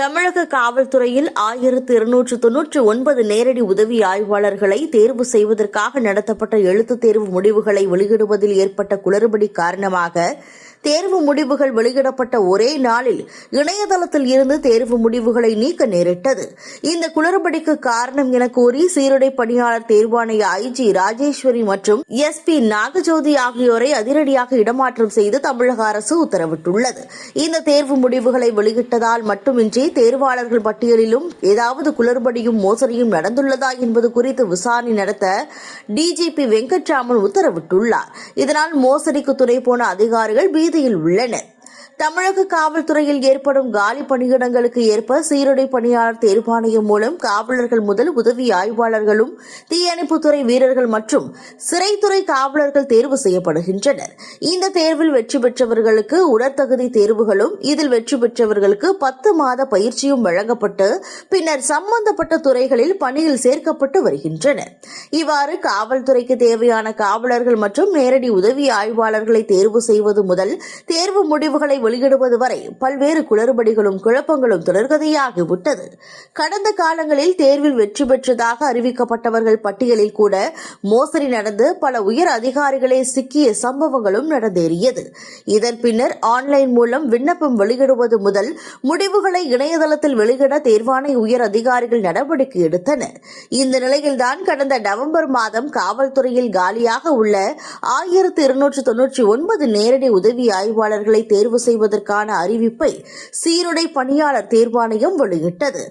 தமிழக காவல்துறையில் ஆயிரத்து இருநூற்று தொன்னூற்று ஒன்பது நேரடி உதவி ஆய்வாளர்களை தேர்வு செய்வதற்காக நடத்தப்பட்ட எழுத்துத் தேர்வு முடிவுகளை வெளியிடுவதில் ஏற்பட்ட குளறுபடி காரணமாக தேர்வு முடிவுகள் வெளியிடப்பட்ட ஒரே நாளில் இணையதளத்தில் இருந்து தேர்வு முடிவுகளை நீக்க நேரிட்டது. இந்த குளறுபடிக்கு காரணம் என கூறி சீருடை பணியாளர் தேர்வாணைய ஐஜி ராஜேஸ்வரி மற்றும் எஸ் பி நாகஜோதி ஆகியோரை அதிரடியாக இடமாற்றம் செய்து தமிழக அரசு உத்தரவிட்டுள்ளது. இந்த தேர்வு முடிவுகளை வெளியிட்டதால் மட்டுமின்றி தேர்வாளர்கள் பட்டியலிலும் ஏதாவது குளறுபடியும் மோசடியும் நடந்துள்ளதா என்பது குறித்து விசாரணை நடத்த டிஜிபி வெங்கட்ராமன் உத்தரவிட்டுள்ளார். இதனால் மோசடிக்கு துணை போன அதிகாரிகள் பீதியில் உள்ளன. தமிழக காவல்துறையில் ஏற்படும் காலி பணியிடங்களுக்கு ஏற்ப சீருடை பணியாளர் தேர்வாணையம் மூலம் காவலர்கள் முதல் உதவி ஆய்வாளர்களும் தீயணைப்புத்துறை வீரர்கள் மற்றும் சிறைத்துறை காவலர்கள் தேர்வு செய்யப்படுகின்றனர். இந்த தேர்வில் வெற்றி பெற்றவர்களுக்கு உடற்தகுதி தேர்வுகளும் இதில் வெற்றி பெற்றவர்களுக்கு பத்து மாத பயிற்சியும் வழங்கப்பட்டு பின்னர் சம்பந்தப்பட்ட துறைகளில் பணியில் சேர்க்கப்பட்டு வருகின்றனர். இவ்வாறு காவல்துறைக்கு தேவையான காவலர்கள் மற்றும் நேரடி உதவி ஆய்வாளர்களை தேர்வு செய்வது முதல் தேர்வு முடிவு முடிவுகளை வெளியிடுவது வரை பல்வேறு குளறுபடிகளும் குழப்பங்களும் தொடர்கதையாகிவிட்டது கடந்த காலங்களில் தேர்வில் வெற்றி பெற்றதாக அறிவிக்கப்பட்டவர்கள் பட்டியலில் கூட மோசடி நடந்து பல உயர் அதிகாரிகளே சிக்கிய சம்பவங்களும் நடந்தேறியது. இதன் பின்னர் ஆன்லைன் மூலம் விண்ணப்பம் வெளியிடுவது முதல் முடிவுகளை இணையதளத்தில் வெளியிட தேர்வாணை உயர் அதிகாரிகள் நடவடிக்கை எடுத்தனர். இந்த நிலையில்தான் கடந்த நவம்பர் மாதம் காவல்துறையில் காலியாக உள்ள ஆயிரத்து இருநூற்று தொன்னூற்றி ஒன்பது நேரடி உதவி ஆய்வாளர்களை தேர்வு தேர்வு செய்வதற்கான அறிவிப்பை சீருடை பணியாளர் தேர்வாணையம் வெளியிட்டது.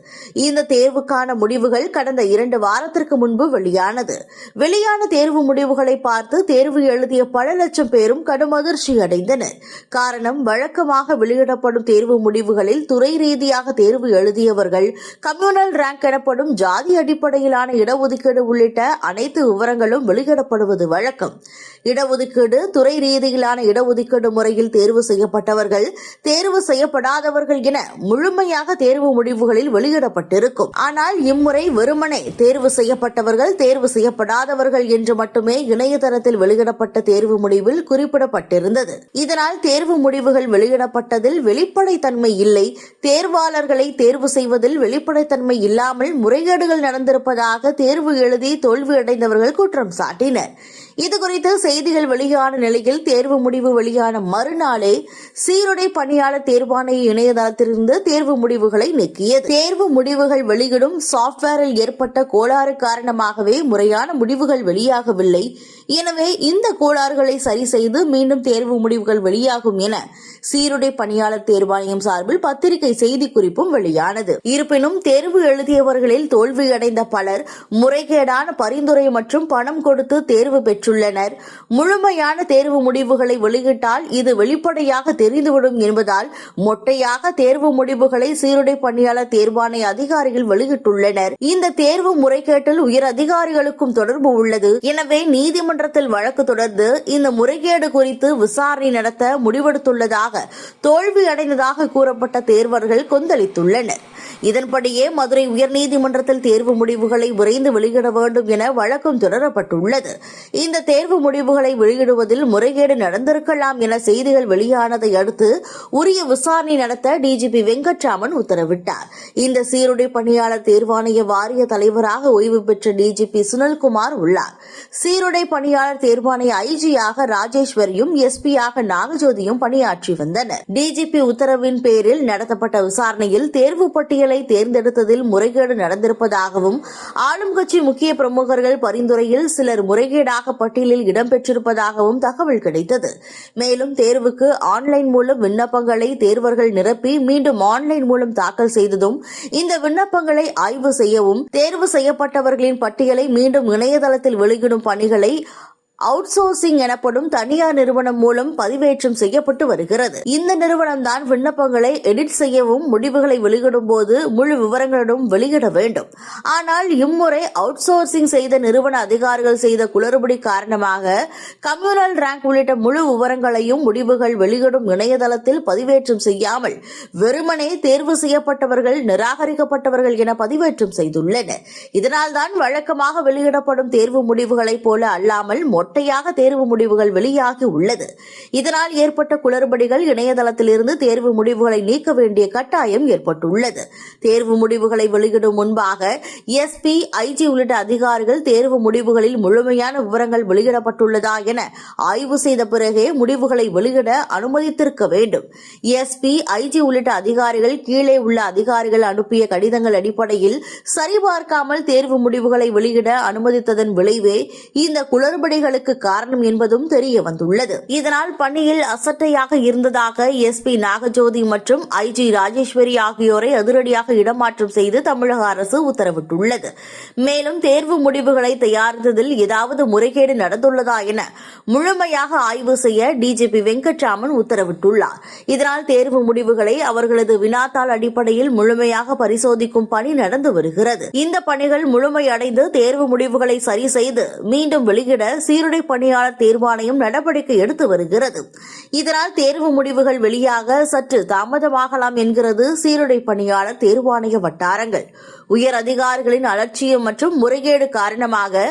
இந்த தேர்வுக்கான முடிவுகள் கடந்த இரண்டு வாரத்திற்கு முன்பு வெளியானது. வெளியான தேர்வு முடிவுகளை பார்த்து தேர்வு எழுதிய பல லட்சம் பேரும் கடும் அதிர்ச்சி அடைந்தனர். காரணம் வழக்கமாக வெளியிடப்படும் தேர்வு முடிவுகளில் துறை ரீதியாக தேர்வு எழுதியவர்கள் கம்யூனல் ரேங்க் எனப்படும் ஜாதி அடிப்படையிலான இடஒதுக்கீடு உள்ளிட்ட அனைத்து விவரங்களும் வெளியிடப்படுவது வழக்கம். இடஒதுக்கீடு துறை ரீதியிலான இடஒதுக்கீடு முறையில் தேர்வு செய்யப்பட்ட செய்யப்பட்டவர்கள் தேர்வு செய்யப்படாதவர்கள் என முழுமையாக தேர்வு முடிவுகளில் வெளியிடப்பட்டிருக்கும். ஆனால் இம்முறை வெறுமனே தேர்வு செய்யப்பட்டவர்கள் தேர்வு செய்யப்படாதவர்கள் என்று மட்டுமே இணையதளத்தில் வெளியிடப்பட்ட தேர்வு முடிவில் குறிப்பிடப்பட்டிருந்தது. இதனால் தேர்வு முடிவுகள் வெளியிடப்பட்டதில் வெளிப்படைத்தன்மை இல்லை. தேர்வாளர்களை தேர்வு செய்வதில் வெளிப்படைத்தன்மை இல்லாமல் முறைகேடுகள் நடந்திருப்பதாக தேர்வு எழுதி தோல்வியடைந்தவர்கள் குற்றம் சாட்டினர். இதுகுறித்து செய்திகள் வெளியான நிலையில் தேர்வு முடிவு வெளியான மறுநாளே சீருடை பணியாளர் தேர்வாணைய இணையதளத்திலிருந்து தேர்வு முடிவுகளை நீக்கிய தேர்வு முடிவுகள் வெளியிடும் சாப்ட்வேரில் ஏற்பட்ட கோளாறு காரணமாகவே முறையான முடிவுகள் வெளியாகவில்லை. எனவே இந்த கோளாறுகளை சரி செய்து மீண்டும் தேர்வு முடிவுகள் வெளியாகும் என சீருடை பணியாளர் தேர்வாணையம் சார்பில் பத்திரிகை செய்திக்குறிப்பும் வெளியானது. இருப்பினும் தேர்வு எழுதியவர்களில் தோல்வியடைந்த பலர் முறைகேடான பரிந்துரை மற்றும் பணம் கொடுத்து தேர்வு பெற்றுள்ளனர். முழுமையான தேர்வு முடிவுகளை வெளியிட்டால் இது வெளிப்படையாக தெரிந்துவிடும் என்பதால் மொட்டையாக தேர்வு முடிவுகளை சீருடை பணியாளர் தேர்வாணைய அதிகாரிகள் வெளியிட்டுள்ளனர். இந்த தேர்வு முறைகேட்டில் உயர் அதிகாரிகளுக்கும் தொடர்பு உள்ளது. எனவே நீதிமன்றத்தில் வழக்கு தொடர்ந்து இந்த முறைகேடு குறித்து விசாரணை நடத்த முடிவெடுத்துள்ளதாக எதிராக தோல்வி அடைந்ததாக கூறப்பட்ட தேர்வர்கள் கொந்தளித்துள்ளனர். இதன்படியே மதுரை உயர்நீதிமன்றத்தில் தேர்வு முடிவுகளை விரைந்து வெளியிட வேண்டும் என வழக்கம் தொடரப்பட்டுள்ளது. இந்த தேர்வு முடிவுகளை வெளியிடுவதில் முறைகேடு நடந்திருக்கலாம் என செய்திகள் வெளியானதை அடுத்து உரிய விசாரணை நடத்த டிஜிபி வெங்கட்ராமன் உத்தரவிட்டார். இந்த சீருடை பணியாளர் தேர்வாணைய வாரிய தலைவராக ஓய்வு பெற்ற டிஜிபி சுனில்குமார் உள்ளார். சீருடை பணியாளர் தேர்வாணைய ஐஜியாக ராஜேஸ்வரியும் எஸ்பியாக நாகஜோதியும் பணியாற்றி வந்தனர் டிஜிபி உத்தரவின் பேரில் நடத்தப்பட்ட விசாரணையில் தேர்வு பட்டியலை தேர்ந்தெடுத்ததில் முறைகேடு நடந்திருப்பதாகவும் ஆளும் கட்சி முக்கிய பிரமுகர்கள் பரிந்துரையில் சிலர் முறைகேடாக பட்டியலில் இடம்பெற்றிருப்பதாகவும் தகவல் கிடைத்தது. மேலும் தேர்வுக்கு ஆன்லைன் மூலம் விண்ணப்பங்களை தேர்வர்கள் நிரப்பி மீண்டும் ஆன்லைன் மூலம் தாக்கல் செய்ததும் இந்த விண்ணப்பங்களை ஆய்வு செய்யவும் தேர்வு செய்யப்பட்டவர்களின் பட்டியலை மீண்டும் இணையதளத்தில் வெளியிடும் பணிகளை அவுட்சோர்சிங் எனப்படும் தனியார் நிறுவனம் மூலம் பதிவேற்றம் செய்யப்பட்டு வருகிறது. இந்த நிறுவனம் தான் விண்ணப்பங்களை எடிட் செய்யவும் முடிவுகளை வெளியிடும் போது முழு விவரங்களுடன் வெளியிட வேண்டும். ஆனால் இம்முறை அவுட்சோர்சிங் செய்த நிறுவன அதிகாரிகள் செய்த குளறுபடி காரணமாக கம்யூனல் ரேங்க் உள்ளிட்ட முழு விவரங்களையும் முடிவுகள் வெளியிடும் இணையதளத்தில் பதிவேற்றம் செய்யாமல் வெறுமனே தேர்வு செய்யப்பட்டவர்கள் நிராகரிக்கப்பட்டவர்கள் என பதிவேற்றம் செய்துள்ளனர். இதனால்தான் வழக்கமாக வெளியிடப்படும் தேர்வு முடிவுகளைப் போல அல்லாமல் மொட்டை மொட்டையாக தேர்வு முடிவுகள் வெளியாகி உள்ளது. இதனால் ஏற்பட்ட குளறுபடிகள் இணையதளத்திலிருந்து தேர்வு முடிவுகளை நீக்க வேண்டிய கட்டாயம் ஏற்பட்டுள்ளது. தேர்வு முடிவுகளை வெளியிடும் முன்பாக எஸ்பி ஐஜி உள்ளிட்ட அதிகாரிகள் தேர்வு முடிவுகளில் முழுமையான விவரங்கள் வெளியிடப்பட்டுள்ளதா என ஆய்வு செய்த பிறகே முடிவுகளை வெளியிட அனுமதித்திருக்க வேண்டும். எஸ்பி ஐஜி உள்ளிட்ட அதிகாரிகள் கீழே உள்ள அதிகாரிகள் அனுப்பிய கடிதங்கள் அடிப்படையில் சரிபார்க்காமல் தேர்வு முடிவுகளை வெளியிட அனுமதித்ததன் விளைவே இந்த குளறுபடிகளுக்கு காரணம் என்பதும் தெரிய வந்துள்ளது. இதனால் பணியில் அசட்டையாக இருந்ததாக எஸ்பி நாகஜோதி மற்றும் ஐஜி ராஜேஸ்வரி ஆகியோரை அதிரடியாக இடமாற்றம் செய்து தமிழக அரசு உத்தரவிட்டுள்ளது. மேலும் தேர்வு முடிவுகளை தயாரித்ததில் ஏதாவது முறைகேடு நடந்துள்ளதா என முழுமையாக ஆய்வு செய்ய டிஜிபி வெங்கட்ராமன் உத்தரவிட்டுள்ளார். இதனால் தேர்வு முடிவுகளை அவர்களது வினாத்தாள் அடிப்படையில் முழுமையாக பரிசோதிக்கும் பணி நடந்து வருகிறது. இந்த பணிகள் முழுமையடைந்து தேர்வு முடிவுகளை சரி செய்து மீண்டும் வெளியிட சீருடை பணியாளர் தேர்வாணையம் நடவடிக்கை எடுத்து வருகிறது. இதனால் தேர்வு முடிவுகள் வெளியாக சற்று தாமதமாகலாம் என்கிறது சீருடை பணியாளர் தேர்வாணைய வட்டாரங்கள். உயர் அதிகாரிகளின் அலட்சியம் மற்றும் முறைகேடு காரணமாக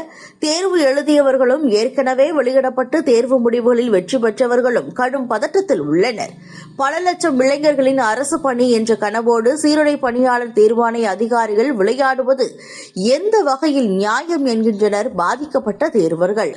தேர்வு எழுதியவர்களும் ஏற்கனவே வெளியிடப்பட்டு தேர்வு முடிவுகளில் வெற்றி பெற்றவர்களும் கடும் பதட்டத்தில் உள்ளனர். பல லட்சம் இளைஞர்களின் அரசு பணி என்ற கனவோடு சீருடை பணியாளர் தேர்வாணைய அதிகாரிகள் விளையாடுவது எந்த வகையில் நியாயம் என்கின்றனர் பாதிக்கப்பட்ட தேர்வர்கள்.